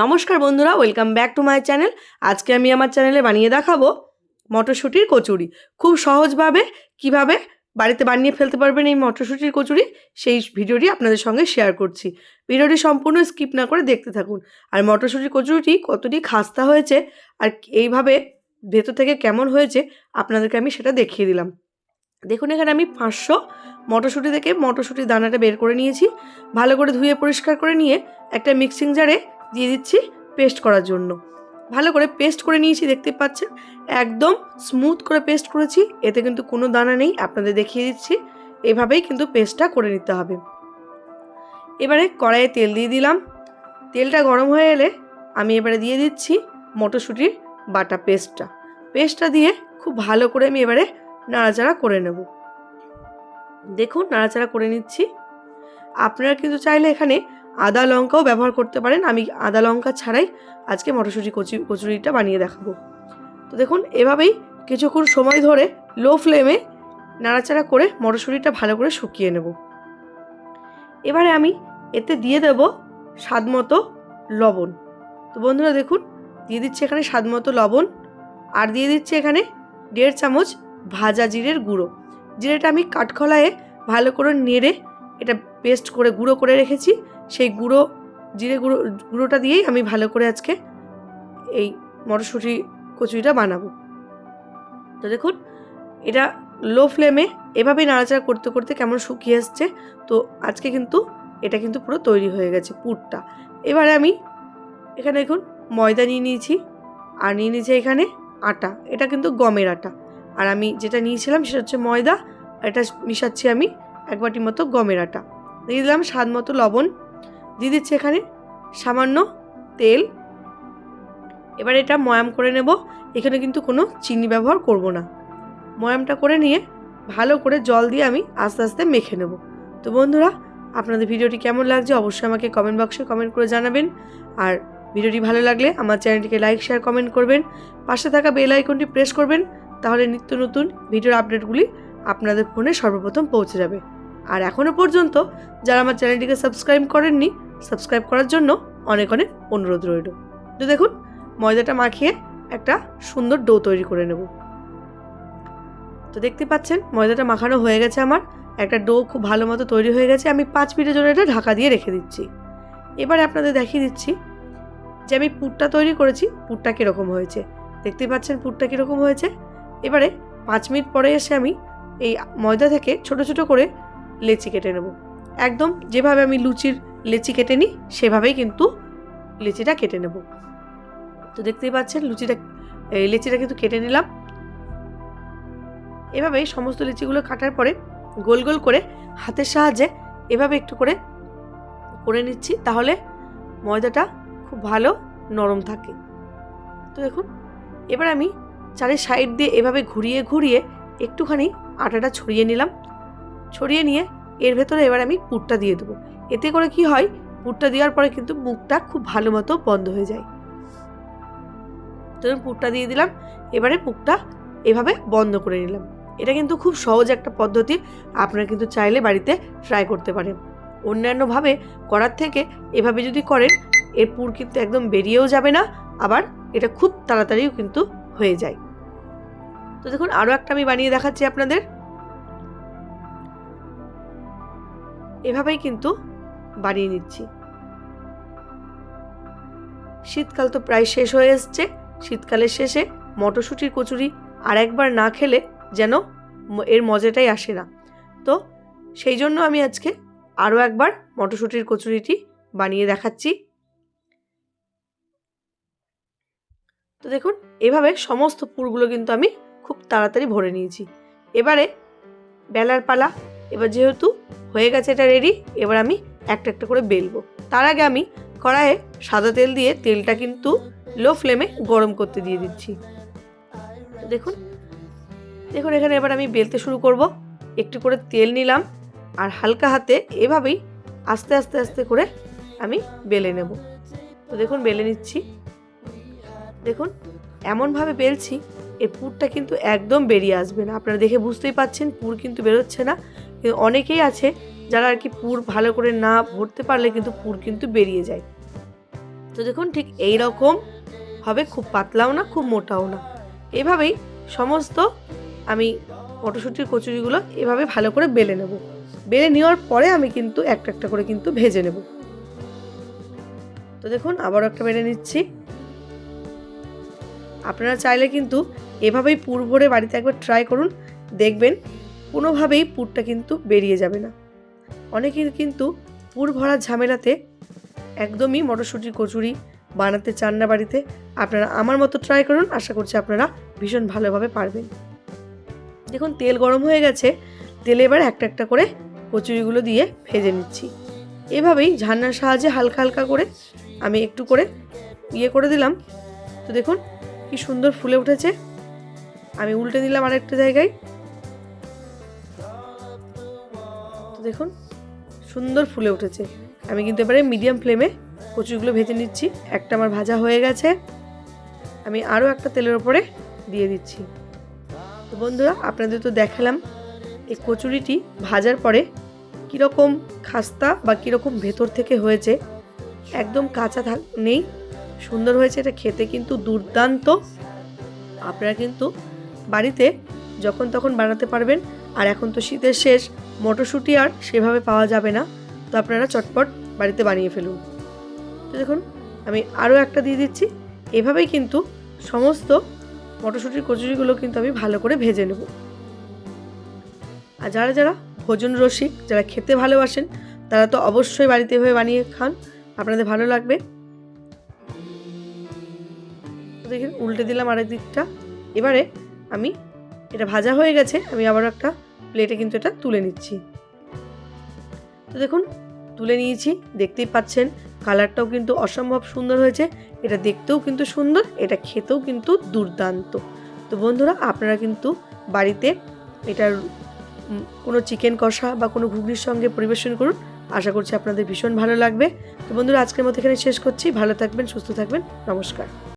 নমস্কার বন্ধুরা welcome back to my channel আজকে আমি আমার চ্যানেলে বানিয়ে দেখাবো মটরশুঁটির কচুরি। খুব সহজভাবে কীভাবে বাড়িতে বানিয়ে ফেলতে পারবেন এই মটরশুঁটির কচুরি, সেই ভিডিওটি আপনাদের সঙ্গে শেয়ার করছি। ভিডিওটি সম্পূর্ণ স্কিপ না করে দেখতে থাকুন। আর মটরশুঁটির কচুরিটি কতটি খাস্তা হয়েছে, আর এইভাবে ভেতর থেকে কেমন হয়েছে, আপনাদেরকে আমি সেটা দেখিয়ে দিলাম। দেখুন, এখানে আমি পাঁচশো মটরশুঁটি থেকে মটরশুঁটির দানাটা বের করে নিয়েছি। ভালো করে ধুয়ে পরিষ্কার করে নিয়ে একটা মিক্সিং জারে দিয়ে দিচ্ছি পেস্ট করার জন্য। ভালো করে পেস্ট করে নিয়েছি, দেখতে পাচ্ছেন? একদম স্মুথ করে পেস্ট করেছি, এতে কিন্তু কোনো দানা নেই, আপনাদের দেখিয়ে দিচ্ছি। এভাবেই কিন্তু পেস্টটা করে নিতে হবে। এবারে কড়াইয়ে তেল দিয়ে দিলাম। তেলটা গরম হয়ে এলে আমি এবারে দিয়ে দিচ্ছি মটরশুঁটির বাটা পেস্টটা পেস্টটা দিয়ে খুব ভালো করে আমি এবারে নাড়াচাড়া করে নেব। দেখুন, নাড়াচাড়া করে নিচ্ছি। আপনারা কিন্তু চাইলে এখানে আদা লঙ্কাও ব্যবহার করতে পারেন। আমি আদা লঙ্কা ছাড়াই আজকে মটরশুঁটি কচি, কচুরিটা বানিয়ে দেখাবো। তো দেখুন, এভাবেই কিছুক্ষণ সময় ধরে লো ফ্লেমে নাড়াচাড়া করে মটরশুঁটিটা ভালো করে শুকিয়ে নেব। এবারে আমি এতে দিয়ে দেব স্বাদ মতো লবণ। তো বন্ধুরা, দেখুন, দিয়ে দিচ্ছি এখানে স্বাদ মতো লবণ আর দিয়ে দিচ্ছি এখানে দেড় চামচ ভাজা জিরের গুঁড়ো। জিরেটা আমি কাঠখোলায় ভালো করে নেড়ে এটা পেস্ট করে, গুঁড়ো করে রেখেছি। সেই গুঁড়ো, জিরে গুঁড়ো, গুঁড়োটা দিয়েই আমি ভালো করে আজকে এই মটরশুঁটি কচুরিটা বানাবো। তো দেখুন, এটা লো ফ্লেমে এভাবেই নাড়াচাড়া করতে করতে কেমন শুকিয়ে আসছে, তো আজকে কিন্তু এটা কিন্তু পুরো তৈরি হয়ে গেছে পুরটা। এবারে আমি এখানে দেখুন, ময়দা নিয়ে নিয়েছি, আর নিয়ে নিয়েছি এখানে আটা। এটা কিন্তু গমের আটা। আর আমি যেটা নিয়েছিলাম সেটা হচ্ছে ময়দা এটা মিশাচ্ছি আমি এক বাটি মতো গমের আটা। দিয়ে দিলাম স্বাদ মতো লবণ দিয়ে দিচ্ছি এখানে সামান্য তেল। এবার এটা ময়াম করে নেব। এখানে কিন্তু কোনো চিনি ব্যবহার করব না। ময়ামটা করে নিয়ে ভালো করে জল দিয়ে আমি আস্তে আস্তে মেখে নেব। তো বন্ধুরা, আপনাদের ভিডিওটি কেমন লাগছে অবশ্যই আমাকে কমেন্ট বক্সে কমেন্ট করে জানাবেন। আর ভিডিওটি ভালো লাগলে আমার চ্যানেলটিকে লাইক শেয়ার কমেন্ট করবেন। পাশে থাকা বেল আইকনটি প্রেস করবেন, তাহলে নিত্য নতুন ভিডিওর আপডেটগুলি আপনাদের ফোনে সর্বপ্রথম পৌঁছে যাবে। আর এখনও পর্যন্ত যারা আমার চ্যানেলটিকে সাবস্ক্রাইব করেননি সাবস্ক্রাইব করার জন্য অনেক অনেক অনুরোধ রইল। তো দেখুন, ময়দাটা মাখিয়ে একটা সুন্দর ডো তৈরি করে নেব। তো দেখতে পাচ্ছেন, ময়দাটা মাখানো হয়ে গেছে আমার। একটা ডো খুব ভালো মতো তৈরি হয়ে গেছে। আমি পাঁচ মিনিটের জন্য এটা ঢাকা দিয়ে রেখে দিচ্ছি। এবারে আপনাদের দেখিয়ে দিচ্ছি যে আমি পুরটা তৈরি করেছি, পুরটা কীরকম হয়েছে। দেখতে পাচ্ছেন পুরটা কীরকম হয়েছে। এবারে পাঁচ মিনিট পরে এসে আমি এই ময়দা থেকে ছোট ছোট করে লেচি কেটে নেব। একদম যেভাবে আমি লুচির লেচি কেটে নিই, সেভাবেই কিন্তু লেচিটা কেটে নেব। তো দেখতেই পাচ্ছেন, লুচিটা লেচিটা কিন্তু কেটে নিলাম। এভাবেই সমস্ত লিচিগুলো কাটার পরে গোল গোল করে হাতের সাহায্যে এভাবে একটু করে করে নিচ্ছি, তাহলে ময়দাটা খুব ভালো নরম থাকে। তো দেখুন, এবার আমি চারের সাইড দিয়ে এভাবে ঘুরিয়ে ঘুরিয়ে একটুখানি আটাটা ছড়িয়ে নিলাম। ছড়িয়ে নিয়ে এর ভেতরে এবার আমি পুরটা দিয়ে দেবো। এতে করে কি হয়? পুরটা দেওয়ার পরে কিন্তু মুখটা খুব ভালো মতো বন্ধ হয়ে যায়। ধরুন পুরটা দিয়ে দিলাম, এবারে মুখটা এভাবে বন্ধ করে নিলাম। এটা কিন্তু খুব সহজ একটা পদ্ধতি, আপনারা কিন্তু চাইলে বাড়িতে ট্রাই করতে পারেন। অন্যান্যভাবে করার থেকে এভাবে যদি করেন, এর পুর কিন্তু একদম বেরিয়েও যাবে না, আবার এটা খুব তাড়াতাড়িও কিন্তু হয়ে যায়। তো দেখুন আরও একটা আমি বানিয়ে দেখাচ্ছি আপনাদের। এভাবেই কিন্তু বানিয়ে নিচ্ছি। শীতকাল তো প্রায় শেষ হয়ে এসছে। শীতকালের শেষে মটরশুঁটির কচুরি আর একবার না খেলে যেন এর মজাটাই আসে না। তো সেই জন্য আমি আজকে আরও একবার মটরশুঁটির কচুরিটি বানিয়ে দেখাচ্ছি। তো দেখুন, এভাবে সমস্ত পুরগুলো কিন্তু আমি খুব তাড়াতাড়ি ভরে নিয়েছি। এবারে বেলার পালা, এবার যেহেতু হয়ে গেছে এটা রেডি এবার আমি একটা একটা করে বেলবো। তার আগে আমি কড়াইয়ে সাদা তেল দিয়ে তেলটা কিন্তু লো ফ্লেমে গরম করতে দিয়ে দিচ্ছি। দেখুন দেখুন এখানে এবার আমি বেলতে শুরু করব। একটু করে তেল নিলাম আর হালকা হাতে এভাবেই আস্তে আস্তে আস্তে করে আমি বেলে নেব। তো দেখুন, বেলে নিচ্ছি। দেখুন, এমনভাবে বেলছি এই পুরটা কিন্তু একদম বেরিয়ে আসবে না। আপনারা দেখে বুঝতেই পাচ্ছেন, পুর কিন্তু বেরোচ্ছে না। অনেকেই আছে যারা আর কি পুর ভালো করে না ভরতে পারলে কিন্তু পুর কিন্তু বেরিয়ে যায়। তো দেখুন ঠিক এই রকম হবে খুব পাতলাও না, খুব মোটাও না। এভাবেই সমস্ত আমি মটরশুঁটির কচুরিগুলো এভাবে ভালো করে বেলে নেব। বেলে নেওয়ার পরে আমি কিন্তু একটা একটা করে কিন্তু ভেজে নেব। তো দেখুন আবারও একটা বেলে নিচ্ছি। আপনারা চাইলে কিন্তু এভাবেই পুর ভরে বাড়িতে একবার ট্রাই করুন, দেখবেন কোনোভাবেই পুরটা কিন্তু বেরিয়ে যাবে না। অনেকের কিন্তু পুর ভরা ঝামেলাতে একদমই মটরশুঁটির কচুরি বানাতে চান না বাড়িতে। আপনারা আমার মতো ট্রাই করুন, আশা করছি আপনারা ভীষণ ভালোভাবে পারবেন। দেখুন, তেল গরম হয়ে গেছে, তেলে এবার একটা একটা করে কচুরিগুলো দিয়ে ভেজে নিচ্ছি। এভাবেই ঝান্নার সাহায্যে হালকা হালকা করে আমি একটু করে ইয়ে করে দিলাম। তো দেখুন, কি সুন্দর ফুলে উঠেছে। আমি উল্টে দিলাম আরেকটা জায়গায়। দেখুন, সুন্দর ফুলে উঠেছে। আমি কিন্তু এবারে মিডিয়াম ফ্লেমে কচুরিগুলো ভেজে নিচ্ছি। একটা আমার ভাজা হয়ে গেছে। আমি আরও একটা তেলের ওপরে দিয়ে দিচ্ছি। তো বন্ধুরা, আপনাদের তো দেখালাম এই কচুরিটি ভাজার পরে কীরকম খাস্তা বা কীরকম ভেতর থেকে হয়েছে। একদম কাঁচা থাক নেই, সুন্দর হয়েছে, এটা খেতে কিন্তু দুর্দান্ত। আপনারা কিন্তু বাড়িতে যখন তখন বানাতে পারবেন। আর এখন তো শীতের শেষ, মটরশুঁটি আর সেভাবে পাওয়া যাবে না। তো আপনারা চটপট বাড়িতে বানিয়ে ফেলুন। তো দেখুন, আমি আরও একটা দিয়ে দিচ্ছি। এভাবেই কিন্তু সমস্ত মটরশুঁটির কচুরিগুলো কিন্তু আমি ভালো করে ভেজে নেব। আর যারা যারা ভোজন রসিক, যারা খেতে ভালোবাসেন, তারা তো অবশ্যই বাড়িতে এভাবে বানিয়ে খান। আপনাদের ভালো লাগবে। দেখুন, উল্টে দিলাম আরেক দিকটা এবারে আমি, এটা ভাজা হয়ে গেছে, আমি আবার একটা প্লেটে কিন্তু এটা তুলে নিচ্ছি। তো দেখুন, তুলে নিয়েছি, দেখতেই পাচ্ছেন কালারটাও কিন্তু অসম্ভব সুন্দর হয়েছে। এটা দেখতেও কিন্তু সুন্দর, এটা খেতেও কিন্তু দুর্দান্ত। তো বন্ধুরা, আপনারা কিন্তু বাড়িতে এটার কোনো চিকেন কষা বা কোনো ঘুগনির সঙ্গে পরিবেশন করুন। আশা করছি আপনাদের ভীষণ ভালো লাগবে। তো বন্ধুরা, আজকের মতো এখানে শেষ করছি। ভালো থাকবেন, সুস্থ থাকবেন। নমস্কার।